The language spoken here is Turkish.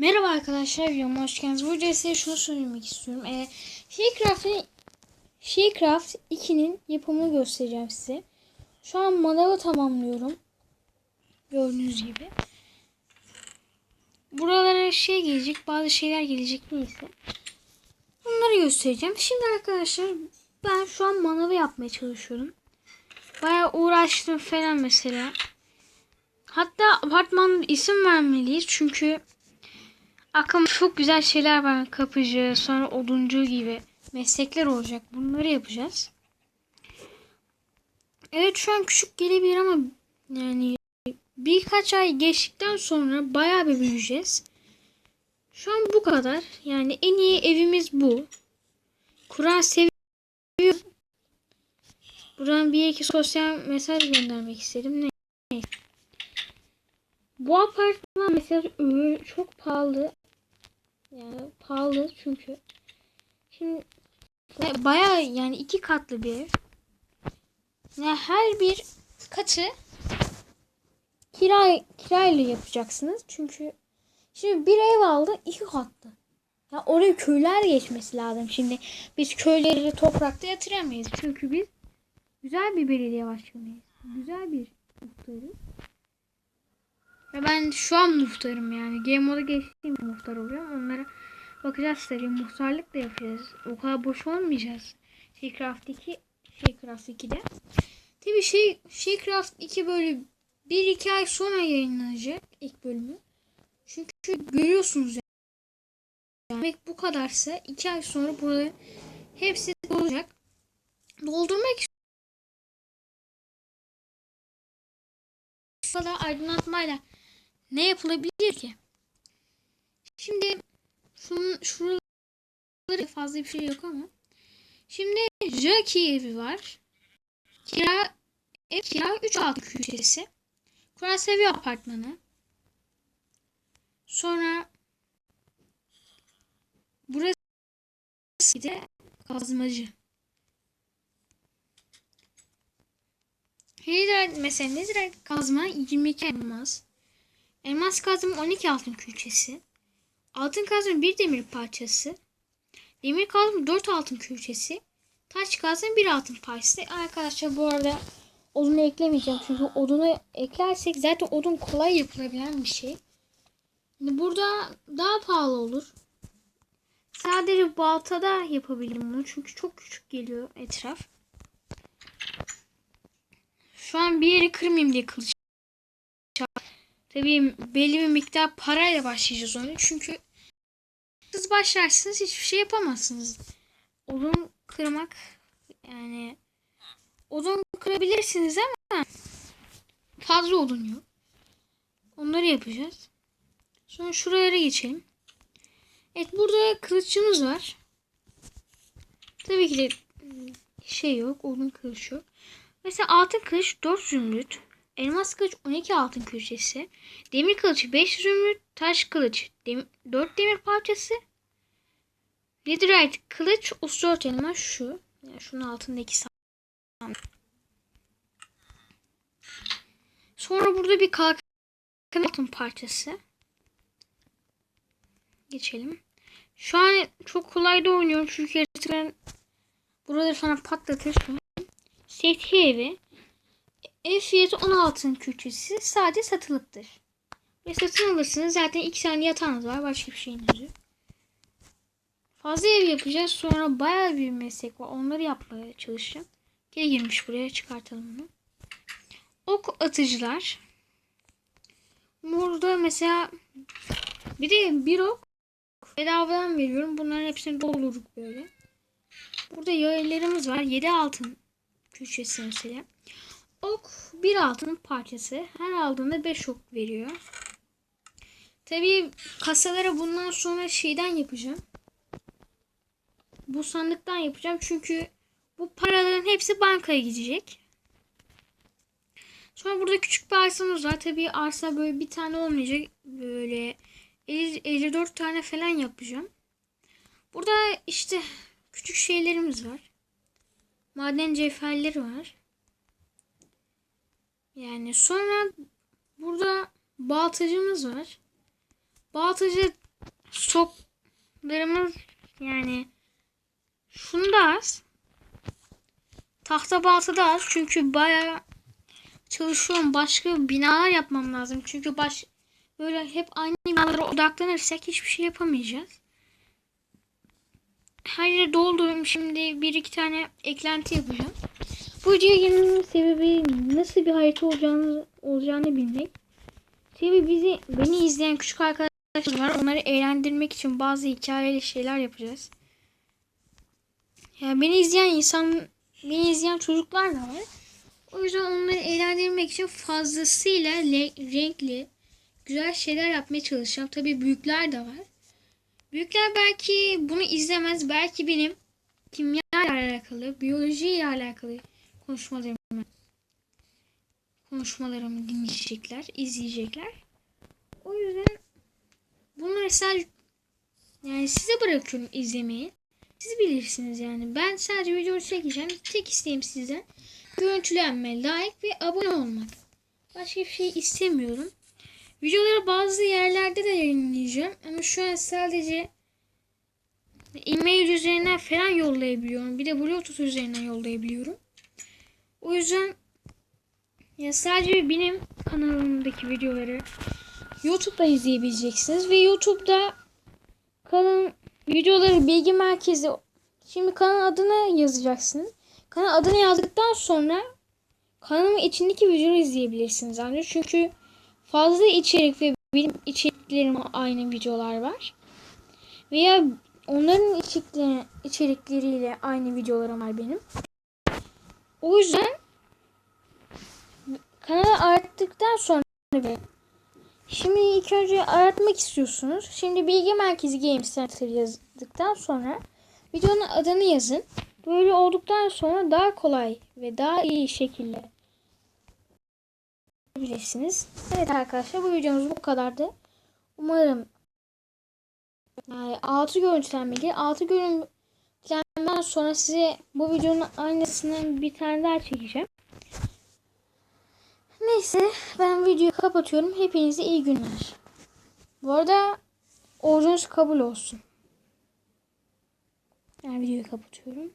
Merhaba arkadaşlar, videoma hoş geldiniz. Bu videoda size şunu söylemek istiyorum. Ee, Shaycraft'in Shaycraft 2'nin yapımını göstereceğim size. Şu an manavı tamamlıyorum. Gördüğünüz gibi. Buralara şey gelecek, bazı şeyler gelecek neyse. Bunları göstereceğim. Şimdi arkadaşlar ben şu an manavı yapmaya çalışıyorum. Bayağı uğraştım falan mesela. Hatta apartmanın isim vermeliyiz çünkü aklımda çok güzel şeyler var. Kapıcı, sonra oduncu gibi meslekler olacak. Bunları yapacağız. Evet şu an küçük gelebilir ama yani birkaç ay geçtikten sonra bayağı bir büyüyeceğiz. Şu an bu kadar. Yani en iyi evimiz bu. Kur'an seviyor. Buradan bir iki sosyal mesaj göndermek istedim. Ne? Bu apartman mesela çok pahalı. Yani pahalı çünkü. Şimdi bayağı yani iki katlı bir ev. Yani her bir katı kira kirayla yapacaksınız. Çünkü şimdi bir ev aldı iki katlı. Ya oraya köyler geçmesi lazım. Şimdi biz köyleri toprakta yatıramayız. Çünkü biz güzel bir belediye başkanıyız. Güzel bir muhtarız. Ve ben şu an muhtarım yani. Game moda geçtiğim muhtar oluyorum. Onlara bakacağız tabii. Muhtarlık da yapacağız. O kadar boş olmayacağız. Shaycraft 2 Shaycraft 2'de. Tabii şey Shaycraft 2 böyle 1-2 ay sonra yayınlanacak ilk bölümü. Çünkü görüyorsunuz yani. Demek bu kadarsa 2 ay sonra burada hepsi olacak. Doldurmak kadar aydınlatmayla ne yapılabilir ki? Şimdi şunun şuraları fazla bir şey yok ama. Şimdi Jackie evi var. Kira ev kira 3 altı köşesi. Kur'an seviyor apartmanı. Sonra burası de kazmacı. Nedir mesela nedir kazma 22 elmas. Elmas kazma 12 altın külçesi. Altın kazma 1 demir parçası. Demir kazma 4 altın külçesi. Taş kazma 1 altın parçası. Arkadaşlar bu arada odunu eklemeyeceğim. Çünkü odunu eklersek zaten odun kolay yapılabilen bir şey. Şimdi burada daha pahalı olur. Sadece baltada yapabilirim bunu. Çünkü çok küçük geliyor etraf. Şu an bir yeri kırmayayım diye kılıç. Tabii belli bir miktar parayla başlayacağız onu. Çünkü siz başlarsınız hiçbir şey yapamazsınız. Odun kırmak yani odun kırabilirsiniz ama fazla odun yok. Onları yapacağız. Sonra şuralara geçelim. Evet burada kılıççımız var. Tabii ki de şey yok. Odun kılıç yok. Mesela altın kılıç 4 zümrüt. Elmas kılıç 12 altın köşesi. Demir kılıç 5 zümrüt. Taş kılıç dem 4 demir parçası. Netherite kılıç 34 elmas şu. Yani şunun altındaki sandık. Sonra burada bir kalkan altın parçası. Geçelim. Şu an çok kolay da oynuyorum çünkü yaratıkların buraları sana patlatır. Sethi evi. Ev fiyatı 16'ın külçesi sadece satılıktır. Ve satın alırsınız zaten 2 tane yatağınız var. Başka bir şeyiniz yok. Fazla ev yapacağız. Sonra bayağı bir meslek var. Onları yapmaya çalışacağım. Geri girmiş buraya çıkartalım bunu. Ok atıcılar. Burada mesela bir de bir ok bedavadan veriyorum. Bunların hepsini doldurduk böyle. Burada yaylarımız var. 7 altın köşesi mesela. Ok bir altın parçası. Her aldığında 5 ok veriyor. Tabii kasalara bundan sonra şeyden yapacağım. Bu sandıktan yapacağım. Çünkü bu paraların hepsi bankaya gidecek. Sonra burada küçük bir arsamız var. Tabii arsa böyle bir tane olmayacak. Böyle 50, 54 tane falan yapacağım. Burada işte küçük şeylerimiz var. Maden cevherleri var. Yani sonra burada baltacımız var. Baltacı stoklarımız yani şunda az. Tahta baltada az çünkü bayağı çalışıyorum. Başka binalar yapmam lazım. Çünkü baş böyle hep aynı binalara odaklanırsak hiçbir şey yapamayacağız. Her yeri doldurdum. Şimdi bir iki tane eklenti yapacağım. Bu videoya sebebi nasıl bir harita olacağını, olacağını bilmek. Tabii bizi beni izleyen küçük arkadaşlar var. Onları eğlendirmek için bazı hikayeli şeyler yapacağız. Yani beni izleyen insan, beni izleyen çocuklar da var. O yüzden onları eğlendirmek için fazlasıyla renkli, güzel şeyler yapmaya çalışacağım. Tabii büyükler de var. Büyükler belki bunu izlemez. Belki benim kimya ile alakalı, biyoloji ile alakalı konuşmalarımı konuşmalarımı dinleyecekler, izleyecekler. O yüzden bunu mesela yani size bırakıyorum izlemeyi. Siz bilirsiniz yani. Ben sadece video çekeceğim. Tek isteğim sizden görüntülenme, like ve abone olmak. Başka bir şey istemiyorum. Videoları bazı yerlerde de yayınlayacağım. Ama şu an sadece e-mail üzerinden falan yollayabiliyorum. Bir de Bluetooth üzerinden yollayabiliyorum. O yüzden ya sadece benim kanalımdaki videoları YouTube'da izleyebileceksiniz ve YouTube'da kanalın videoları bilgi merkezi şimdi kanal adını yazacaksınız. Kanal adını yazdıktan sonra kanalın içindeki videoları izleyebilirsiniz ancak çünkü fazla içerik ve benim içeriklerim aynı videolar var. Veya onların içerikleri, içerikleriyle aynı videolarım var benim. O yüzden kanalı arattıktan sonra şimdi ilk önce aratmak istiyorsunuz. Şimdi Bilgi Merkezi Game Center yazdıktan sonra videonun adını yazın. Böyle olduktan sonra daha kolay ve daha iyi şekilde bilirsiniz. Evet arkadaşlar bu videomuz bu kadardı. Umarım yani 6 görüntülenmeli. 6 görüntülenmeden sonra size bu videonun aynısından bir tane daha çekeceğim. Neyse ben videoyu kapatıyorum. Hepinize iyi günler. Bu arada orucunuz kabul olsun. Ben videoyu kapatıyorum.